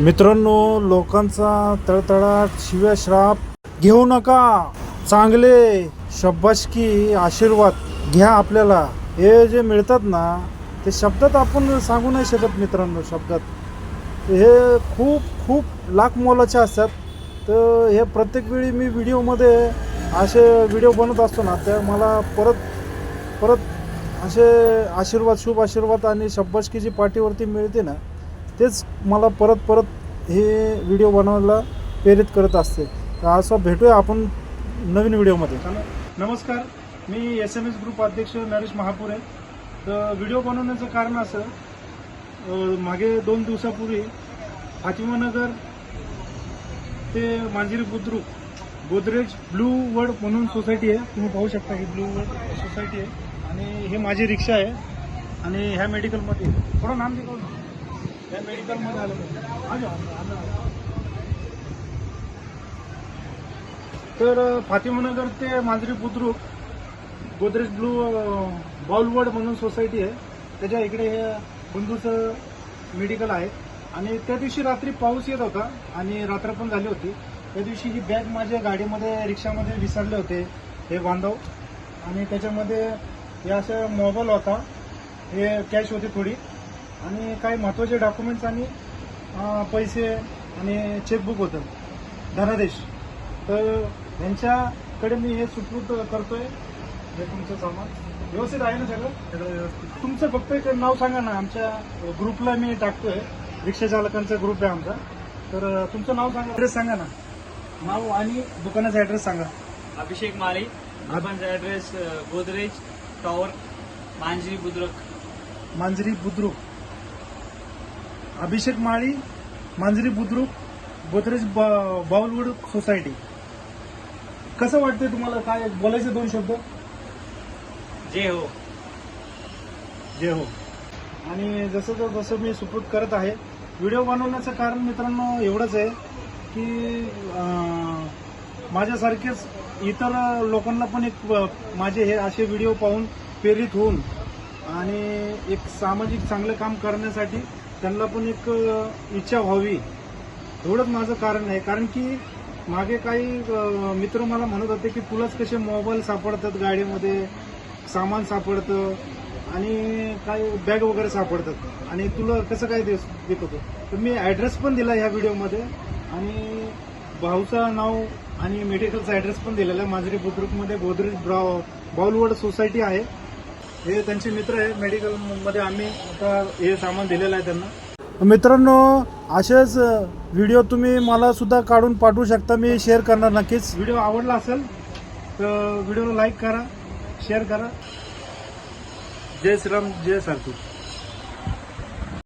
मित्रांनो लोकांचा तळतळाट शिव्या श्राप घेऊ नका. चांगले शब्बाशकी आशीर्वाद घ्या आपल्याला. हे जे मिळतात ना ते शब्दात आपण सांगू नाही शकत मित्रांनो शब्दात. हे खूप खूप लाख मोलाचे असतात. तर हे प्रत्येक वेळी मी व्हिडिओमध्ये असे व्हिडिओ बनवत असतो ना त्या मला परत परत असे आशीर्वाद शुभ आशीर्वाद आणि शब्बाशकी जी पाठीवरती मिळते ना तेच मला परत परत हे व्हिडिओ बनवायला प्रेरित करत असते. तर असं भेटूया आपण नवीन व्हिडिओमध्ये नमस्कार. मी एस एम एस ग्रुप अध्यक्ष नरेश महापूर. आहे तर व्हिडिओ बनवण्याचं कारण असं मागे दोन दिवसापूर्वी फातिमानगर ते मांजिरी बुद्रुक गोदरेज ब्लू वर्ड म्हणून सोसायटी आहे. तुम्ही पाहू शकता ही ब्लू वर्ड सोसायटी आहे. आणि हे माझी रिक्षा आहे. आणि ह्या मेडिकलमध्ये थोडं नाम दिलं या मेडिकलमध्ये आलं तर फातिमानगर ते मांजरी बुद्रुक गोदरेज ब्लू बॉलवर्ड म्हणून सोसायटी आहे. त्याच्या इकडे हे बंधूचं मेडिकल आहे. आणि त्या दिवशी रात्री पाऊस येत होता आणि रात्र पण झाली होती. त्या दिवशी ही बॅग माझ्या गाडीमध्ये रिक्षामध्ये विसरले होते हे बांधव. आणि त्याच्यामध्ये हे असं मोबाईल होता. हे कॅश होती थोडी. आणि काही महत्त्वाचे डॉक्युमेंट्स आणि पैसे आणि चेकबुक होतं. धनादेश. तर यांच्याकडे मी हे सुपूर्द करतोय. हे तुमचं सामान. व्यवस्थित आहे ना सगळं? सगळं व्यवस्थित. तुमचं फक्त एक नाव सांगा ना. आमच्या ग्रुपला मी टाकतोय. रिक्षा चालकांचा ग्रुप आहे आमचा. तर तुमचं नाव सांगा. ॲड्रेस सांगा ना. नाव आणि दुकानाचा ॲड्रेस सांगा. Abhishek Mali. दुकानचा address Godrej tower Manjari Budruk. Manjari Budruk. Abhishek Mali Manjari Budruk Godrej boulevard society. कसं वाटतंय तुम्हाला? काय बोलायचे दोन शब्द? जे हो. जे हो. आणि जसं जसं मी सुपूर्द करत आहे व्हिडिओ बनवण्याचं कारण मित्रांनो एवढंच आहे की माझ्यासारखेच इतर लोकांना पण एक माझे हे असे व्हिडिओ पाहून प्रेरित होऊन आणि एक सामाजिक चांगलं काम करण्यासाठी त्यांना पण एक इच्छा व्हावी. एवढंच माझं कारण आहे. कारण की मागे काही मित्र मला म्हणत होते की तुलाच कसे मोबाईल सापडतात गाडीमध्ये सामान सापडतं आणि काही बॅग वगैरे सापडतात. आणि तुला कसं काय दिस देत होतं? तर मी ॲड्रेस पण दिला ह्या व्हिडिओमध्ये आणि भाऊचं नाव आणि मेडिकलचा ॲड्रेस पण दिलेला आहे. मांजरी बुद्रुकमध्ये गोदरेज ब्रा बाउलवड सोसायटी आहे. हे त्यांचे मित्र आहे मेडिकलमध्ये आम्ही आता हे सामान दिलेलं आहे त्यांना. मित्रांनो असेच व्हिडिओ तुम्ही मला सुद्धा काढून पाठवू शकता. मी शेअर करणार नक्कीच. व्हिडिओ आवडला असेल तर व्हिडिओला लाईक करा शेअर करा. जय श्रीराम जय सारथी.